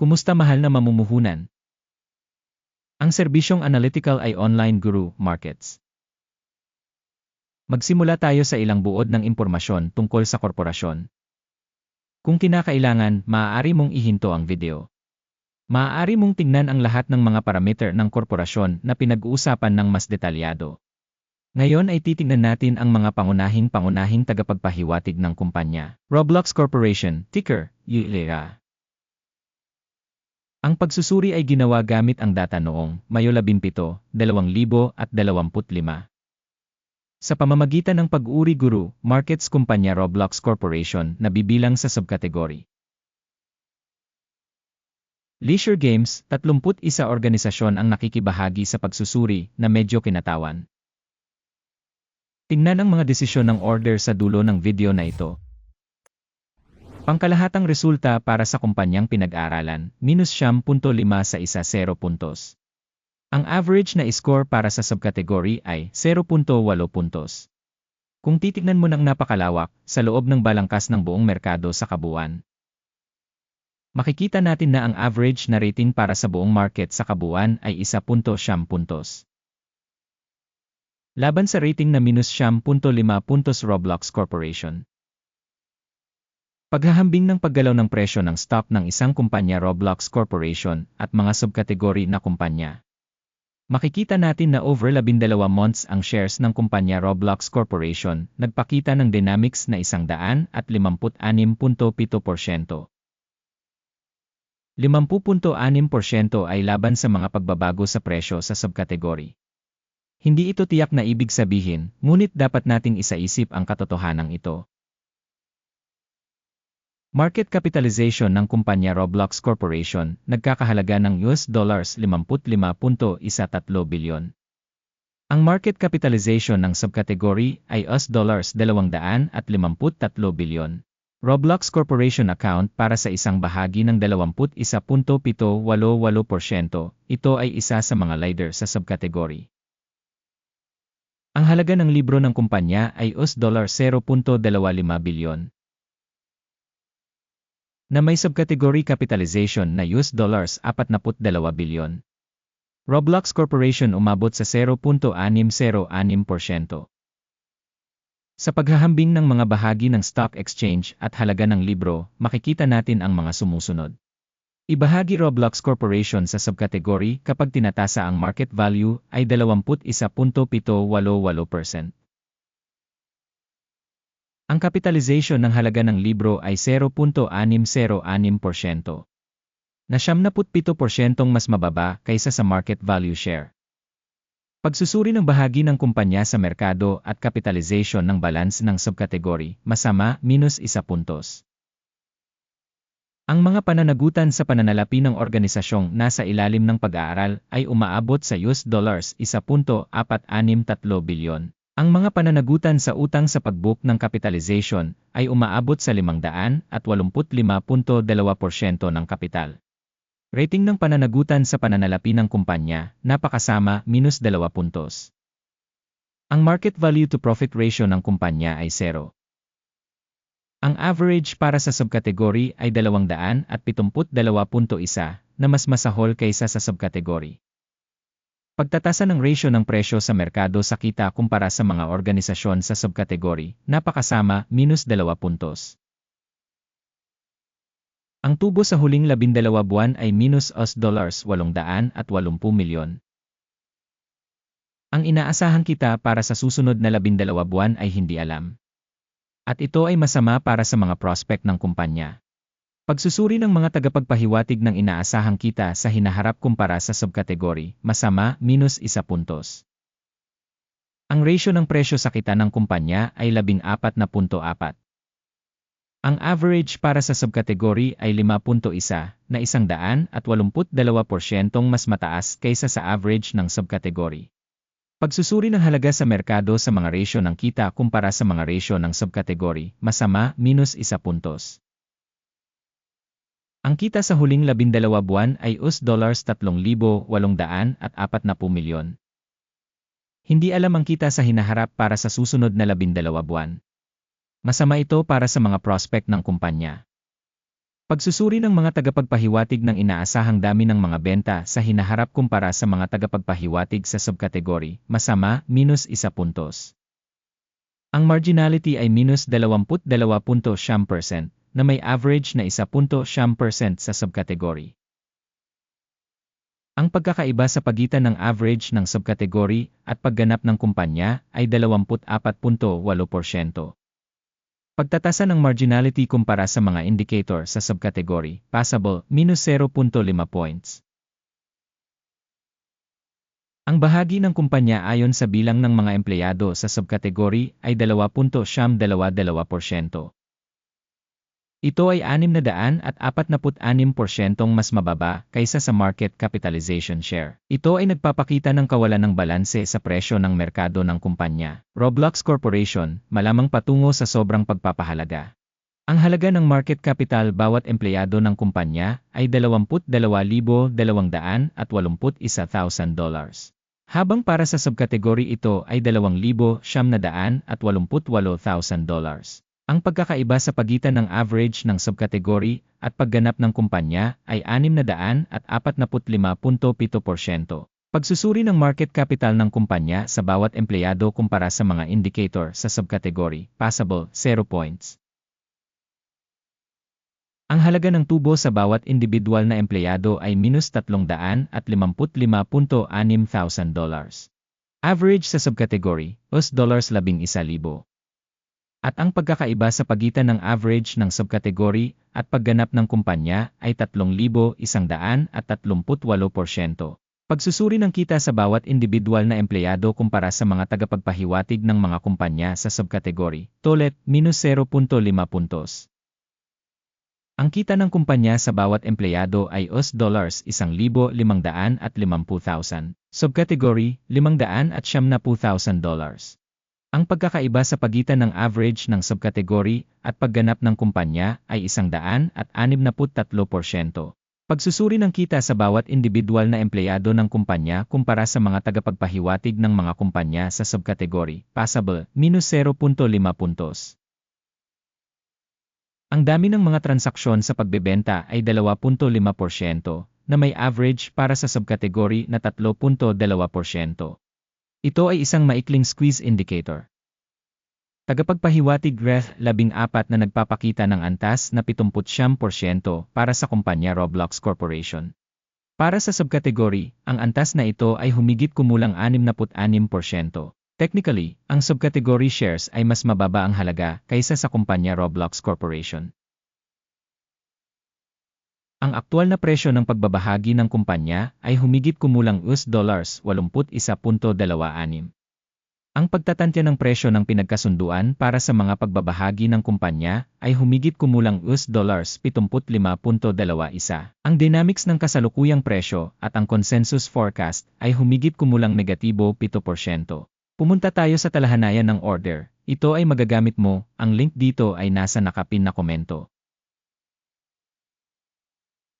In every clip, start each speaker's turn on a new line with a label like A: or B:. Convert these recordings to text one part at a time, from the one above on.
A: Kumusta mahal na mamumuhunan? Ang serbisyong analytical ay Online Guru Markets. Magsimula tayo sa ilang buod ng impormasyon tungkol sa korporasyon. Kung kinakailangan, maaari mong ihinto ang video. Maaari mong tingnan ang lahat ng mga parameter ng korporasyon na pinag-uusapan ng mas detalyado. Ngayon ay titingnan natin ang mga pangunahing-pangunahing tagapagpahiwatig ng kumpanya. Roblox Corporation, ticker, ULEA. Ang pagsusuri ay ginawa gamit ang data noong Mayo 17, 2025. Sa pamamagitan ng pag-uri guru, markets kumpanya Roblox Corporation na bibilang sa subkategory. Leisure Games, 31 organisasyon ang nakikibahagi sa pagsusuri na medyo kinatawan. Tingnan ang mga desisyon ng order sa dulo ng video na ito. Pangkalahatang resulta para sa kumpanyang pinag-aralan, minus 10.5 sa isa 0 puntos. Ang average na score para sa subcategory ay 0.8 puntos. Kung titignan mo ng napakalawak, sa loob ng balangkas ng buong merkado sa kabuuan, makikita natin na ang average na rating para sa buong market sa kabuuan ay 1.7 puntos. Laban sa rating na minus 10.5 puntos Roblox Corporation. Paghahambing ng paggalaw ng presyo ng stock ng isang kumpanya Roblox Corporation at mga subkategory na kumpanya. Makikita natin na over 12 months ang shares ng kumpanya Roblox Corporation nagpakita ng dynamics na 156.7%. 50.6% ay laban sa mga pagbabago sa presyo sa subkategory. Hindi ito tiyak na ibig sabihin, ngunit dapat nating isaisip ang katotohanan ito. Market capitalization ng kumpanya Roblox Corporation nagkakahalaga ng US dollars 55.13 bilyon. Ang market capitalization ng subcategory ay US dollars 253 bilyon. Roblox Corporation account para sa isang bahagi ng 21.788%. Ito ay isa sa mga leader sa subcategory. Ang halaga ng libro ng kumpanya ay US dollar 0.25 bilyon na may subcategory capitalization na US dollars 42 bilyon. Roblox Corporation umabot sa 0.606%. Sa paghahambing ng mga bahagi ng stock exchange at halaga ng libro, makikita natin ang mga sumusunod. Ibahagi Roblox Corporation sa subcategory kapag tinatasa ang market value ay 21.788%. Ang capitalization ng halaga ng libro ay 0.606%. Na 77% mas mababa kaysa sa market value share. Pagsusuri ng bahagi ng kumpanya sa merkado at capitalization ng balance ng subkategory, masama, minus isa puntos. Ang mga pananagutan sa pananalapi ng organisasyong nasa ilalim ng pag-aaral ay umaabot sa US dollars 1.463 bilyon. Ang mga pananagutan sa utang sa pagbook ng capitalization ay umaabot sa 585.2% ng kapital. Rating ng pananagutan sa pananalapi ng kumpanya, napakasama, minus 2 puntos. Ang market value to profit ratio ng kumpanya ay 0. Ang average para sa subkategory ay 272.1 na mas masahol kaysa sa subkategory. Pagtatasa ng ratio ng presyo sa merkado sa kita kumpara sa mga organisasyon sa subkategory, napakasama, minus 2 puntos. Ang tubo sa huling 12 buwan ay minus US dollars 880 milyon. Ang inaasahan kita para sa susunod na 12 buwan ay hindi alam. At ito ay masama para sa mga prospect ng kumpanya. Pagsusuri ng mga tagapagpahiwatig ng inaasahang kita sa hinaharap kumpara sa subkategory, masama, minus isa puntos. Ang ratio ng presyo sa kita ng kumpanya ay 14.4. Ang average para sa subkategory ay 5.1 na 182% mas mataas kaysa sa average ng subkategory. Pagsusuri ng halaga sa merkado sa mga ratio ng kita kumpara sa mga ratio ng subkategory, masama, minus isa puntos. Ang kita sa huling labindalawa buwan ay US dollars 3,840 milyon. Hindi alam ang kita sa hinaharap para sa susunod na labindalawa buwan. Masama ito para sa mga prospect ng kumpanya. Pagsusuri ng mga tagapagpahiwatig ng inaasahang dami ng mga benta sa hinaharap kumpara sa mga tagapagpahiwatig sa subkategory, masama, minus isa puntos. Ang marginality ay minus 22.7% na may average na 1.7% sa subkategory. Ang pagkakaiba sa pagitan ng average ng subkategory at pagganap ng kumpanya ay 24.8%. Pagtatasa ng marginality kumpara sa mga indicator sa subcategory, passable, minus 0.5 points. Ang bahagi ng kumpanya ayon sa bilang ng mga empleyado sa subcategory ay 2.22%. Ito ay 646% mas mababa kaysa sa market capitalization share. Ito ay nagpapakita ng kawalan ng balanse sa presyo ng merkado ng kumpanya. Roblox Corporation, malamang patungo sa sobrang pagpapahalaga. Ang halaga ng market capital bawat empleyado ng kumpanya ay 22,281,000 dollars. Habang para sa subkategory ito ay 2,788,000 dollars. Ang pagkakaiba sa pagitan ng average ng subkategory at pagganap ng kumpanya ay 645.7%. Pagsusuri ng market capital ng kumpanya sa bawat empleyado kumpara sa mga indicator sa subkategory, passable, 0 points. Ang halaga ng tubo sa bawat individual na empleyado ay minus 355.6 dollars. Average sa subkategory, US dollars 11,000. At ang pagkakaiba sa pagitan ng average ng subkategory at pagganap ng kumpanya ay 3,138%. Pagsusuri ng kita sa bawat individual na empleyado kumpara sa mga tagapagpahiwatig ng mga kumpanya sa subkategory, tolet, minus 0.5 puntos. Ang kita ng kumpanya sa bawat empleyado ay US dollars 1,550,000, subkategory 570,000 dollars. Ang pagkakaiba sa pagitan ng average ng subkategory at pagganap ng kumpanya ay 163%. Pagsusuri ng kita sa bawat individual na empleyado ng kumpanya kumpara sa mga tagapagpahiwatig ng mga kumpanya sa subkategory, passable, minus 0.5 puntos. Ang dami ng mga transaksyon sa pagbebenta ay 2.5% na may average para sa subkategory na 3.2%. Ito ay isang maikling squeeze indicator. Tagapagpahiwatig Ref 14 na nagpapakita ng antas na 79% para sa kumpanya Roblox Corporation. Para sa subkategory, ang antas na ito ay humigit kumulang 66%. Technically, ang subcategory shares ay mas mababa ang halaga kaysa sa kumpanya Roblox Corporation. Ang aktual na presyo ng pagbabahagi ng kumpanya ay humigit kumulang US dollars 81.26. Ang pagtatantya ng presyo ng pinagkasunduan para sa mga pagbabahagi ng kumpanya ay humigit kumulang US dollars 75.21. Ang dynamics ng kasalukuyang presyo at ang consensus forecast ay humigit kumulang negatibo 7%. Pumunta tayo sa talahanayan ng order. Ito ay magagamit mo, ang link dito ay nasa nakapin na komento.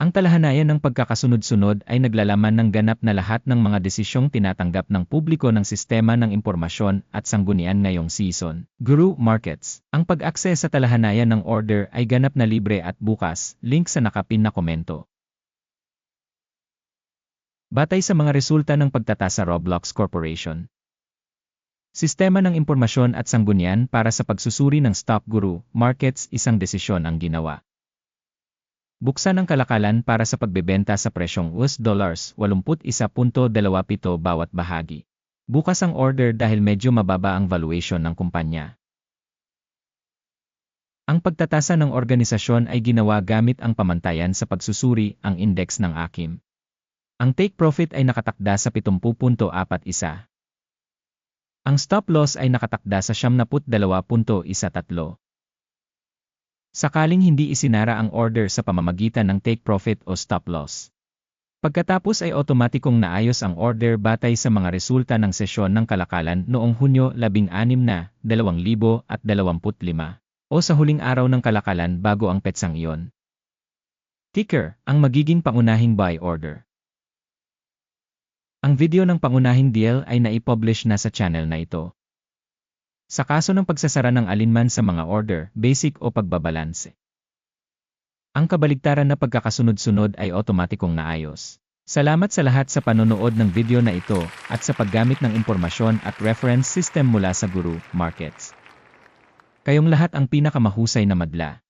A: Ang talahanayan ng pagkakasunod-sunod ay naglalaman ng ganap na lahat ng mga desisyong tinatanggap ng publiko ng sistema ng impormasyon at sanggunian ngayong season. Guru Markets Ang pag-access sa talahanayan ng order ay ganap na libre at bukas, link sa nakapin na komento. Batay sa mga resulta ng pagtatasa Roblox Corporation. Sistema ng impormasyon at sanggunian para sa pagsusuri ng Stock Guru Markets isang desisyon ang ginawa. Buksan ang kalakalan para sa pagbebenta sa presyong US dollars 81.27 bawat bahagi. Bukas ang order dahil medyo mababa ang valuation ng kumpanya. Ang pagtatasa ng organisasyon ay ginawa gamit ang pamantayan sa pagsusuri ang index ng AKIM. Ang take profit ay nakatakda sa 70.41. Ang stop loss ay nakatakda sa 72.13. Sakaling hindi isinara ang order sa pamamagitan ng take profit o stop loss. Pagkatapos ay otomatikong naayos ang order batay sa mga resulta ng sesyon ng kalakalan noong Hunyo 16 na 2025 o sa huling araw ng kalakalan bago ang petsang iyon. Ticker, ang magiging pangunahing buy order. Ang video ng pangunahing deal ay naipublish na sa channel na ito. Sa kaso ng pagsasara ng alinman sa mga order, basic o pagbabalanse. Ang kabaligtaran na pagkakasunod-sunod ay otomatikong naayos. Salamat sa lahat sa panonood ng video na ito at sa paggamit ng impormasyon at reference system mula sa Guru Markets. Kayong lahat ang pinakamahusay na madla.